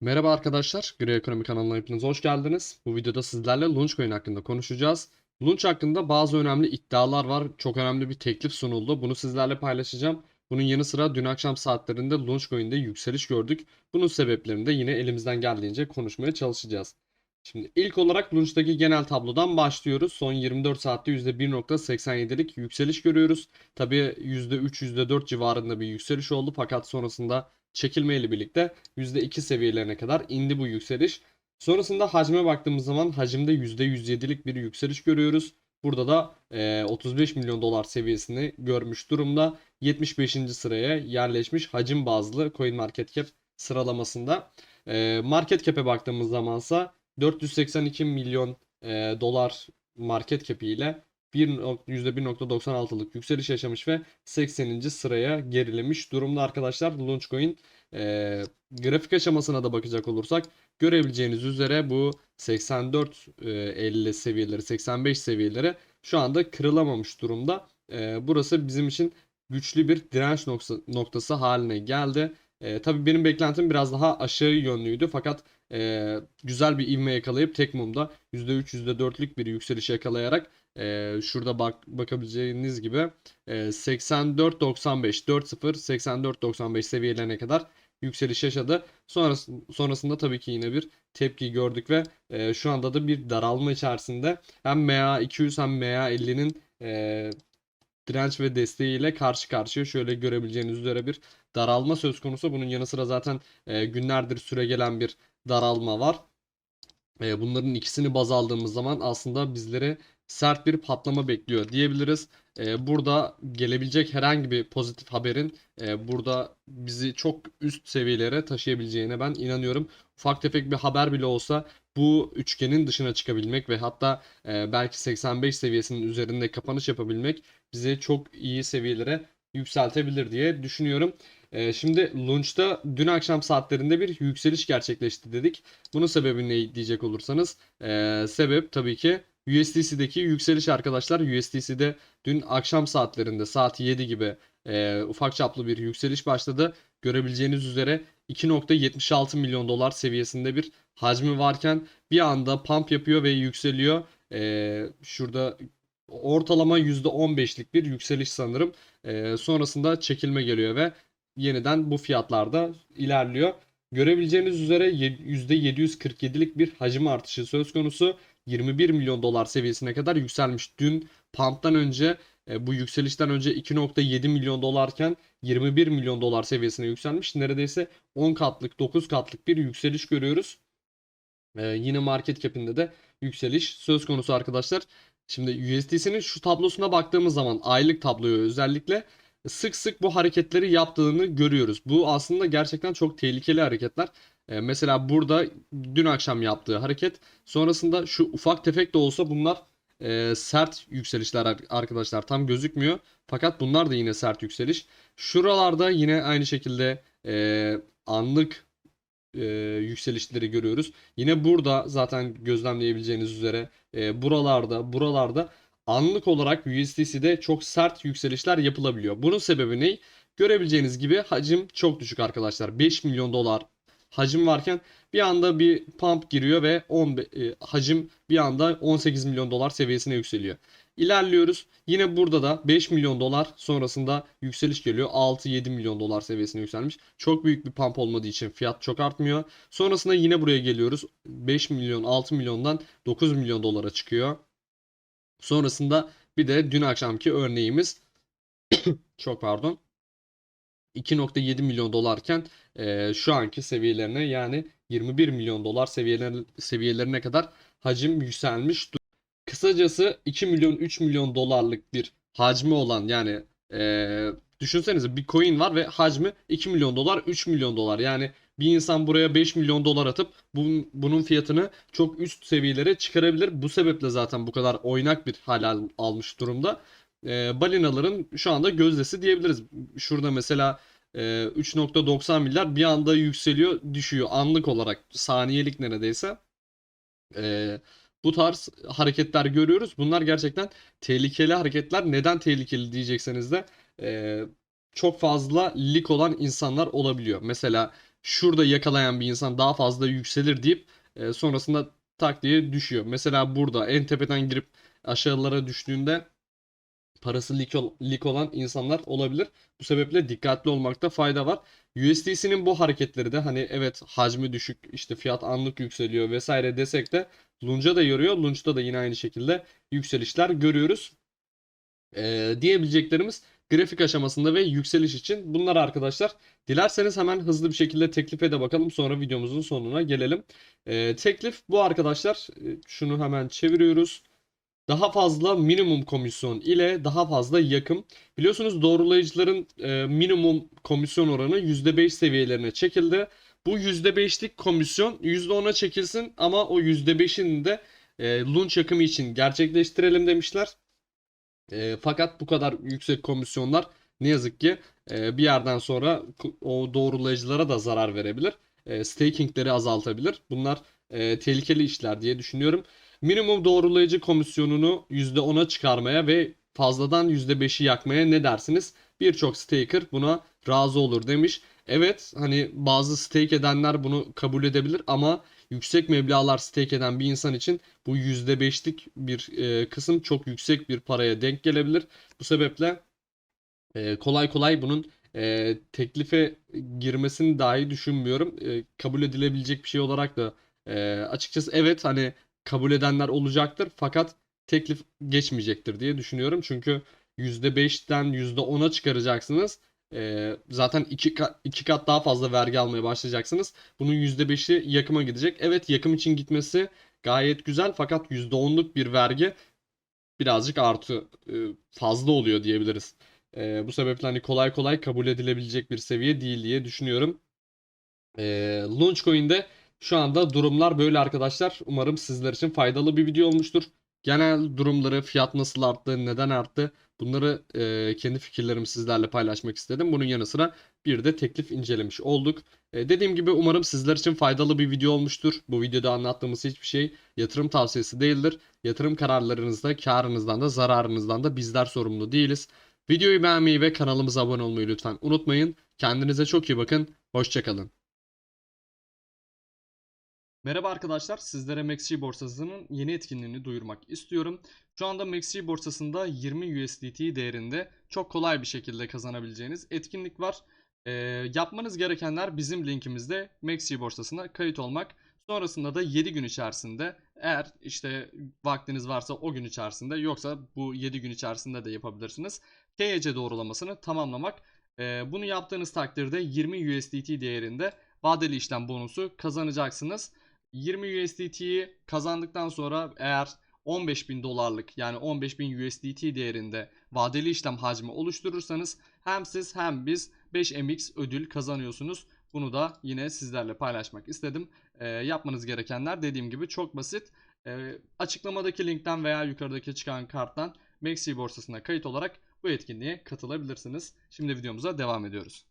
Merhaba arkadaşlar, Gri Ekonomi kanalına hepiniz hoş geldiniz. Bu videoda sizlerle Launchcoin hakkında konuşacağız. Launch hakkında bazı önemli iddialar var. Çok önemli bir teklif sunuldu. Bunu sizlerle paylaşacağım. Bunun yanı sıra dün akşam saatlerinde Launchcoin'de yükseliş gördük. Bunun sebeplerini de yine elimizden geldiğince konuşmaya çalışacağız. Şimdi ilk olarak Launch'taki genel tablodan başlıyoruz. Son 24 saatte %1.87'lik yükseliş görüyoruz. Tabii %3, %4 civarında bir yükseliş oldu fakat sonrasında çekilmeyle birlikte %2 seviyelerine kadar indi bu yükseliş. Sonrasında hacme baktığımız zaman hacimde %107'lik bir yükseliş görüyoruz. Burada da e, 35 milyon dolar seviyesini görmüş durumda. 75. sıraya yerleşmiş hacim bazlı CoinMarketCap sıralamasında. E, market cap'e baktığımız zamansa 482 milyon e, dolar market cap'i ile %1.96'lık yükseliş yaşamış ve 80. sıraya gerilemiş durumda arkadaşlar. Launchcoin e, grafik aşamasına da bakacak olursak görebileceğiniz üzere bu 84 e, 50 seviyeleri 85 seviyeleri şu anda kırılamamış durumda. E, burası bizim için güçlü bir direnç noktası, noktası haline geldi. E, tabii benim beklentim biraz daha aşağı yönlüydü fakat e, güzel bir ivme yakalayıp tek mumda %3 %4'lük bir yükseliş yakalayarak e, şurada bak bakabileceğiniz gibi e, 84.95 4.0 84.95 seviyelerine kadar yükseliş yaşadı. Sonrası, sonrasında tabii ki yine bir tepki gördük ve e, şu anda da bir daralma içerisinde hem MA200 hem MA50'nin e, direnç ve desteğiyle karşı karşıya şöyle görebileceğiniz üzere bir daralma söz konusu. Bunun yanı sıra zaten e, günlerdir süre gelen bir daralma var. E, bunların ikisini baz aldığımız zaman aslında bizleri sert bir patlama bekliyor diyebiliriz. E, burada gelebilecek herhangi bir pozitif haberin e, burada bizi çok üst seviyelere taşıyabileceğine ben inanıyorum. Ufak tefek bir haber bile olsa bu üçgenin dışına çıkabilmek ve hatta e, belki 85 seviyesinin üzerinde kapanış yapabilmek bizi çok iyi seviyelere yükseltebilir diye düşünüyorum. E, şimdi Launch'ta dün akşam saatlerinde bir yükseliş gerçekleşti dedik. Bunun sebebi ne diyecek olursanız e, sebep tabii ki USDC'deki yükseliş arkadaşlar. USDC'de dün akşam saatlerinde saat 7 gibi e, ufak çaplı bir yükseliş başladı. Görebileceğiniz üzere 2.76 milyon dolar seviyesinde bir hacmi varken bir anda pump yapıyor ve yükseliyor. E, şurada ortalama %15'lik bir yükseliş sanırım. E, sonrasında çekilme geliyor ve yeniden bu fiyatlarda ilerliyor. Görebileceğiniz üzere ye- %747'lik bir hacim artışı söz konusu. 21 milyon dolar seviyesine kadar yükselmiş. Dün pump'tan önce e, bu yükselişten önce 2.7 milyon dolarken 21 milyon dolar seviyesine yükselmiş. Neredeyse 10 katlık 9 katlık bir yükseliş görüyoruz. E, yine market cap'inde de yükseliş söz konusu arkadaşlar. Şimdi USDC'nin şu tablosuna baktığımız zaman aylık tabloyu özellikle sık sık bu hareketleri yaptığını görüyoruz. Bu aslında gerçekten çok tehlikeli hareketler. E, mesela burada dün akşam yaptığı hareket sonrasında şu ufak tefek de olsa bunlar e, sert yükselişler ar- arkadaşlar tam gözükmüyor. Fakat bunlar da yine sert yükseliş. Şuralarda yine aynı şekilde e, anlık e, yükselişleri görüyoruz. Yine burada zaten gözlemleyebileceğiniz üzere e, buralarda buralarda anlık olarak USDC'de çok sert yükselişler yapılabiliyor. Bunun sebebi ne? Görebileceğiniz gibi hacim çok düşük arkadaşlar. 5 milyon dolar hacim varken bir anda bir pump giriyor ve 10 e, hacim bir anda 18 milyon dolar seviyesine yükseliyor. İlerliyoruz. Yine burada da 5 milyon dolar sonrasında yükseliş geliyor. 6-7 milyon dolar seviyesine yükselmiş. Çok büyük bir pump olmadığı için fiyat çok artmıyor. Sonrasında yine buraya geliyoruz. 5 milyon 6 milyondan 9 milyon dolara çıkıyor. Sonrasında bir de dün akşamki örneğimiz çok pardon 2.7 milyon dolarken e, şu anki seviyelerine yani 21 milyon dolar seviyeler, seviyelerine kadar hacim yükselmiş. Kısacası 2 milyon 3 milyon dolarlık bir hacmi olan yani e, düşünsenize bir coin var ve hacmi 2 milyon dolar 3 milyon dolar yani bir insan buraya 5 milyon dolar atıp bunun, bunun fiyatını çok üst seviyelere çıkarabilir. Bu sebeple zaten bu kadar oynak bir hal al- almış durumda. E, balinaların şu anda gözdesi diyebiliriz. Şurada mesela e, 3.90 milyar bir anda yükseliyor düşüyor anlık olarak saniyelik neredeyse. E, bu tarz hareketler görüyoruz. Bunlar gerçekten tehlikeli hareketler. Neden tehlikeli diyecekseniz de e, çok fazla lik olan insanlar olabiliyor. Mesela şurada yakalayan bir insan daha fazla yükselir deyip e, sonrasında tak diye düşüyor. Mesela burada en tepeden girip aşağılara düştüğünde parası lik, ol- lik olan insanlar olabilir. Bu sebeple dikkatli olmakta fayda var. USDC'nin bu hareketleri de hani evet hacmi düşük işte fiyat anlık yükseliyor vesaire desek de Lunch'a da yarıyor. Lunch'ta da yine aynı şekilde yükselişler görüyoruz. Ee, diyebileceklerimiz grafik aşamasında ve yükseliş için bunlar arkadaşlar. Dilerseniz hemen hızlı bir şekilde teklife de bakalım sonra videomuzun sonuna gelelim. Ee, teklif bu arkadaşlar. Ee, Şunu hemen çeviriyoruz. Daha fazla minimum komisyon ile daha fazla yakım. Biliyorsunuz doğrulayıcıların e, minimum komisyon oranı %5 seviyelerine çekildi. Bu %5'lik komisyon %10'a çekilsin ama o %5'ini de e, launch yakımı için gerçekleştirelim demişler. E, fakat bu kadar yüksek komisyonlar ne yazık ki e, bir yerden sonra o doğrulayıcılara da zarar verebilir. Stakingleri azaltabilir. Bunlar tehlikeli işler diye düşünüyorum. Minimum doğrulayıcı komisyonunu %10'a çıkarmaya ve fazladan %5'i yakmaya ne dersiniz? Birçok staker buna razı olur demiş. Evet hani bazı stake edenler bunu kabul edebilir ama yüksek meblağlar stake eden bir insan için bu %5'lik bir e, kısım çok yüksek bir paraya denk gelebilir. Bu sebeple e, kolay kolay bunun e, teklife girmesini dahi düşünmüyorum. E, kabul edilebilecek bir şey olarak da e, açıkçası evet hani kabul edenler olacaktır fakat teklif geçmeyecektir diye düşünüyorum. Çünkü %5'ten %10'a çıkaracaksınız. E, zaten iki kat, iki kat daha fazla vergi almaya başlayacaksınız. Bunun %5'i yakıma gidecek. Evet yakım için gitmesi gayet güzel fakat %10'luk bir vergi birazcık artı e, fazla oluyor diyebiliriz. E, bu sebeple hani kolay kolay kabul edilebilecek bir seviye değil diye düşünüyorum. E, Launchcoin'de şu anda durumlar böyle arkadaşlar. Umarım sizler için faydalı bir video olmuştur. Genel durumları, fiyat nasıl arttı, neden arttı bunları e, kendi fikirlerimi sizlerle paylaşmak istedim. Bunun yanı sıra bir de teklif incelemiş olduk. E, dediğim gibi umarım sizler için faydalı bir video olmuştur. Bu videoda anlattığımız hiçbir şey yatırım tavsiyesi değildir. Yatırım kararlarınızda karınızdan da zararınızdan da bizler sorumlu değiliz. Videoyu beğenmeyi ve kanalımıza abone olmayı lütfen unutmayın. Kendinize çok iyi bakın. Hoşçakalın. Merhaba arkadaşlar, sizlere MaxG borsasının yeni etkinliğini duyurmak istiyorum. Şu anda MaxG borsasında 20 USDT değerinde çok kolay bir şekilde kazanabileceğiniz etkinlik var. Ee, yapmanız gerekenler bizim linkimizde MaxG borsasına kayıt olmak. Sonrasında da 7 gün içerisinde eğer işte vaktiniz varsa o gün içerisinde yoksa bu 7 gün içerisinde de yapabilirsiniz. KYC doğrulamasını tamamlamak. Ee, bunu yaptığınız takdirde 20 USDT değerinde vadeli işlem bonusu kazanacaksınız. 20 USDT'yi kazandıktan sonra eğer 15.000 dolarlık yani 15.000 USDT değerinde vadeli işlem hacmi oluşturursanız hem siz hem biz 5MX ödül kazanıyorsunuz. Bunu da yine sizlerle paylaşmak istedim. Ee, yapmanız gerekenler dediğim gibi çok basit. Ee, açıklamadaki linkten veya yukarıdaki çıkan karttan Maxi borsasına kayıt olarak bu etkinliğe katılabilirsiniz. Şimdi videomuza devam ediyoruz.